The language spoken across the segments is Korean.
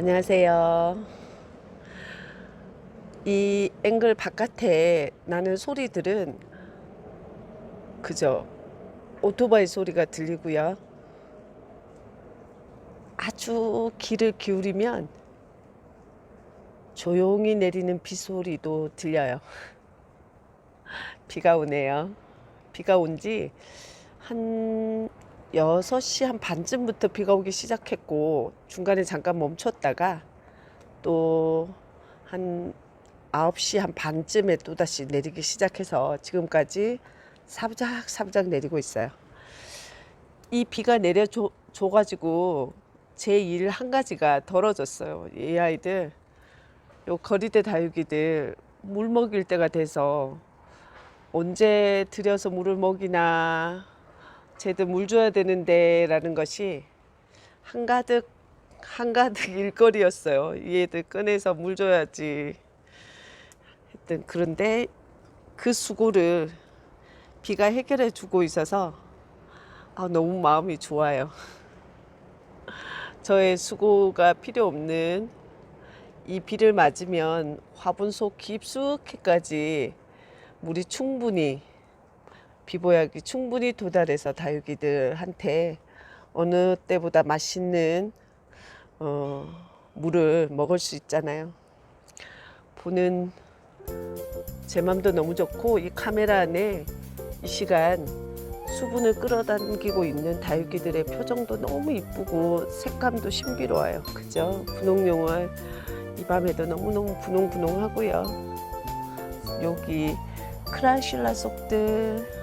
안녕하세요. 이 앵글 바깥에 나는 소리들은 그저 오토바이 소리가 들리고요. 아주 귀를 기울이면 조용히 내리는 비 소리도 들려요. 비가 오네요. 비가 온 지 한 6시 한 반쯤부터 비가 오기 시작했고 중간에 잠깐 멈췄다가 또한 9시 한 반쯤에 또다시 내리기 시작해서 지금까지 사부작 사부작 내리고 있어요. 이 비가 내려줘 줘가지고 제 일 한 가지가 덜어졌어요. 이 아이들 요 거리대 다육이들 물 먹일 때가 돼서 언제 들여서 물을 먹이나 쟤들 물 줘야 되는데 라는 것이 한가득 한가득 일거리였어요. 이 애들 꺼내서 물 줘야지 했던 그런데 그 수고를 비가 해결해 주고 있어서 아, 너무 마음이 좋아요. 저의 수고가 필요 없는 이 비를 맞으면 화분 속 깊숙이까지 물이 충분히 비보약이 충분히 도달해서 다육이들한테 어느 때보다 맛있는 어, 물을 먹을 수 있잖아요. 보는 제 맘도 너무 좋고 이 카메라 안에 이 시간 수분을 끌어당기고 있는 다육이들의 표정도 너무 이쁘고 색감도 신비로워요. 그죠? 분홍용월 이 밤에도 너무너무 분홍분홍하고요. 여기 크라실라 속들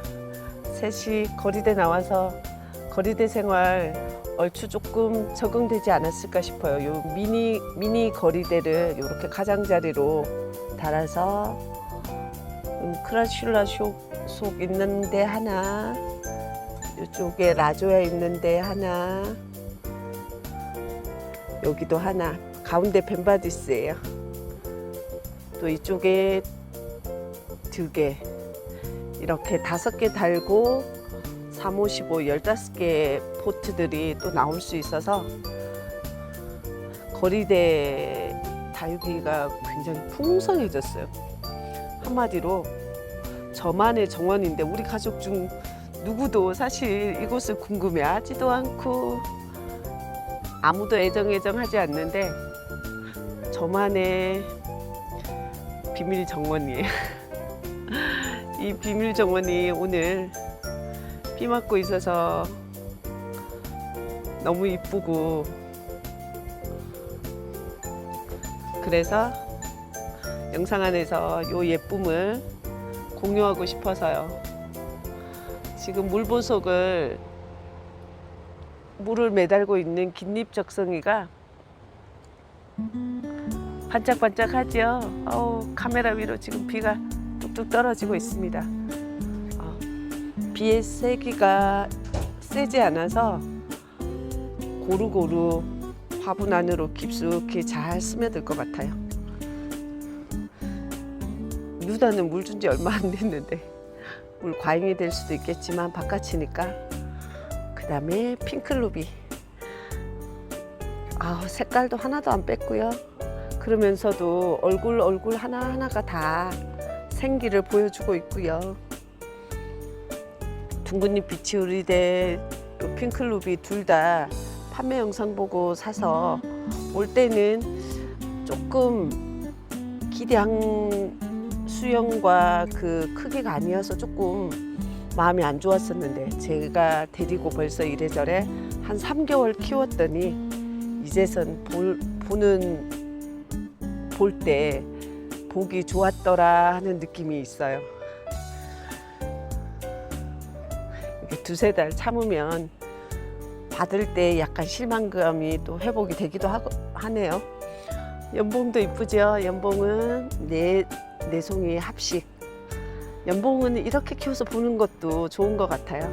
셋이 거리대 나와서 거리대 생활 얼추 조금 적응되지 않았을까 싶어요. 요 미니 미니 거리대를 이렇게 가장자리로 달아서 음, 크라슐라 속, 속 있는데 하나 이쪽에 라조야 있는데 하나 여기도 하나 가운데 벤바디스예요. 또 이쪽에 두 개 이렇게 다섯 개 달고 3, 5, 15, 15개 포트들이 또 나올 수 있어서 거리대 다육이가 굉장히 풍성해졌어요. 한마디로 저만의 정원인데 우리 가족 중 누구도 사실 이곳을 궁금해하지도 않고 아무도 애정애정하지 않는데 저만의 비밀 정원이에요. 이 비밀 정원이 오늘 비 맞고 있어서 너무 이쁘고 그래서 영상 안에서 요 예쁨을 공유하고 싶어서요. 지금 물 보석을 물을 매달고 있는 긴잎 적성이가 반짝반짝하죠. 어우, 카메라 위로 지금 비가 뚝뚝 떨어지고 있습니다. 어, 비의 세기가 세지 않아서 고루고루 화분 안으로 깊숙이 잘 스며들 것 같아요. 유다는 물 준 지 얼마 안 됐는데 물 과잉이 될 수도 있겠지만 바깥이니까 그 다음에 핑클루비 아 색깔도 하나도 안 뺐고요. 그러면서도 얼굴 얼굴 하나 하나가 다 생기를 보여주고 있고요. 둥근잎 비치우리대 또 핑클루비 둘 다 판매 영상 보고 사서 올 때는 조금 기량 수영과 그 크기가 아니어서 조금 마음이 안 좋았었는데 제가 데리고 벌써 이래저래 한 3개월 키웠더니 이제선 볼, 보는 볼 때 보기 좋았더라 하는 느낌이 있어요. 이렇게 두세 달 참으면 받을 때 약간 실망감이 또 회복이 되기도 하고, 하네요. 연봉도 이쁘죠? 연봉은 네, 네 송이 합식. 연봉은 이렇게 키워서 보는 것도 좋은 것 같아요.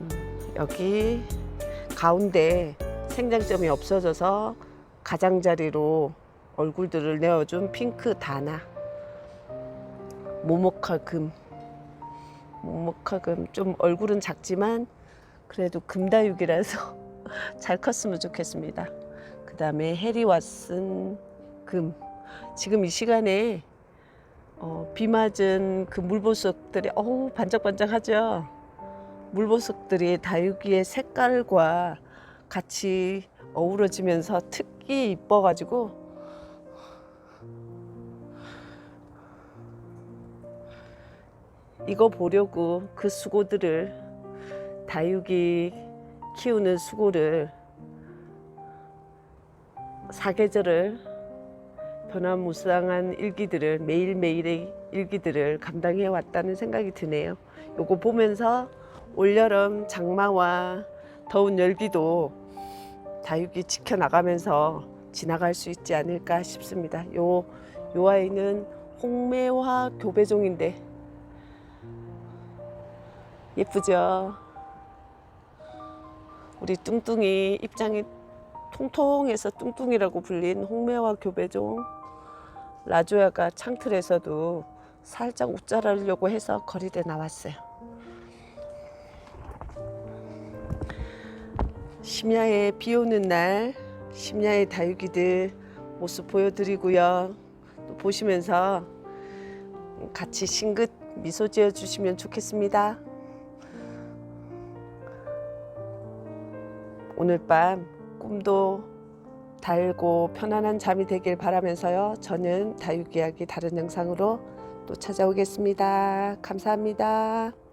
음, 여기 가운데 생장점이 없어져서 가장자리로 얼굴들을 내어준 핑크 다나. 모모카금. 모모카금. 좀 얼굴은 작지만 그래도 금다육이라서 잘 컸으면 좋겠습니다. 그 다음에 해리 왓슨 금. 지금 이 시간에 어, 비 맞은 그 물보석들이 어우 반짝반짝하죠. 물보석들이 다육이의 색깔과 같이 어우러지면서 특히 이뻐가지고 이거 보려고 그 수고들을 다육이 키우는 수고를 사계절을 변화무쌍한 일기들을 매일매일의 일기들을 감당해 왔다는 생각이 드네요. 요거 보면서 올여름 장마와 더운 열기도 다육이 지켜나가면서 지나갈 수 있지 않을까 싶습니다. 요, 요 아이는 홍매화 교배종인데 예쁘죠? 우리 뚱뚱이 입장이 통통해서 뚱뚱이라고 불린 홍매화 교배종 라조야가 창틀에서도 살짝 웃자라려고 해서 거리대 나왔어요. 심야에 비 오는 날 심야의 다육이들 모습 보여드리고요. 또 보시면서 같이 싱긋 미소 지어 주시면 좋겠습니다. 오늘 밤 꿈도 달고 편안한 잠이 되길 바라면서요. 저는 다육 이야기 다른 영상으로 또 찾아오겠습니다. 감사합니다.